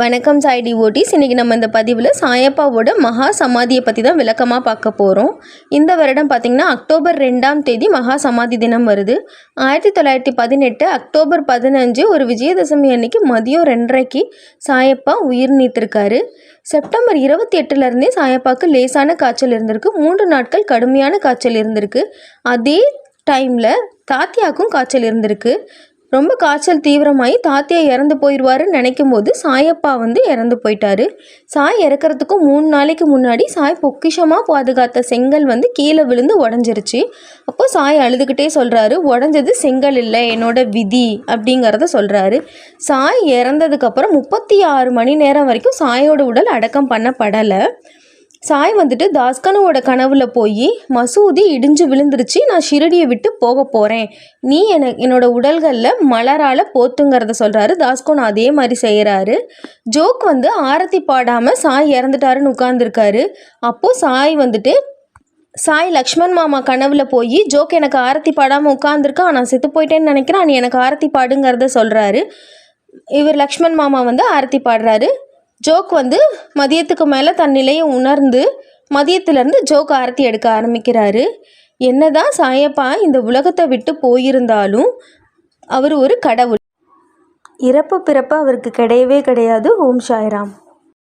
வணக்கம் சாய் டிவோட்டிஸ். இன்றைக்கி நம்ம இந்த பதிவில் சாயப்பாவோட மகா சமாதியை பற்றி தான் விளக்கமாக பார்க்க போகிறோம் இந்த வருடம் பார்த்திங்கன்னா அக்டோபர் ரெண்டாம் தேதி மகா சமாதி தினம் வருது. ஆயிரத்தி தொள்ளாயிரத்தி பதினெட்டு அக்டோபர் பதினஞ்சு ஒரு விஜயதசமி அன்னைக்கு மதியம் ரெண்டரைக்கு சாயப்பா உயிர் நீத்திருக்காரு. செப்டம்பர் இருபத்தி எட்டுலேருந்தே சாயப்பாவுக்கு லேசான காய்ச்சல் இருந்திருக்கு. மூன்று நாட்கள் கடுமையான காய்ச்சல் இருந்திருக்கு. அதே டைமில் தாத்தியாக்கும் காய்ச்சல் இருந்திருக்கு. ரொம்ப காய்ச்சல் தீவிரமாகி தாத்தியா இறந்து போயிடுவாருன்னு நினைக்கும் போது சாயப்பா வந்து இறந்து போயிட்டாரு. சாய் இறக்கறதுக்கும் மூணு நாளைக்கு முன்னாடி சாய் பொக்கிஷமாக பாதுகாத்த செங்கல் வந்து கீழே விழுந்து உடஞ்சிருச்சு. அப்போ சாய் அழுதுகிட்டே சொல்கிறாரு உடஞ்சது செங்கல் இல்லை என்னோட விதி அப்படிங்கிறத சொல்கிறாரு சாய் இறந்ததுக்கப்புறம் முப்பத்தி ஆறு மணி நேரம் வரைக்கும் சாயோட உடல் அடக்கம் பண்ணப்படலை. சாய் வந்துட்டு தாஸ்கனுவோட கனவுல போய் மசூதி இடிஞ்சு விழுந்துருச்சு நான் ஷிரடியை விட்டு போக போகிறேன் நீ என என்னோட உடல்களில் மலரால் போத்துங்கிறத சொல்கிறாரு தாஸ்கன் அதே மாதிரி செய்கிறாரு ஜோக் வந்து ஆரத்தி பாடாமல் சாய் இறந்துட்டாருன்னு உட்காந்துருக்காரு அப்போது சாய் வந்துட்டு சாய் லக்ஷ்மண் மாமா கனவுல போய் ஜோக் எனக்கு ஆரத்தி பாடாமல் உட்காந்துருக்கான் நான் செத்து போயிட்டேன்னு நினைக்கிறேன் நீ எனக்கு ஆரத்தி பாடுங்கிறத சொல்கிறாரு இவர் லக்ஷ்மண் மாமா வந்து ஆரத்தி பாடுறாரு. ஜோக் வந்து மதியத்துக்கு மேலே தன் நிலையை உணர்ந்து மதியத்துலேருந்து ஜோக் ஆரத்தி எடுக்க ஆரம்பிக்கிறாரு. என்னதான் சாயப்பா இந்த உலகத்தை விட்டு போயிருந்தாலும் அவர் ஒரு கடவுள். இறப்பு பிறப்பு அவருக்கு கிடையவே கிடையாது ஓம் சாய்ராம்.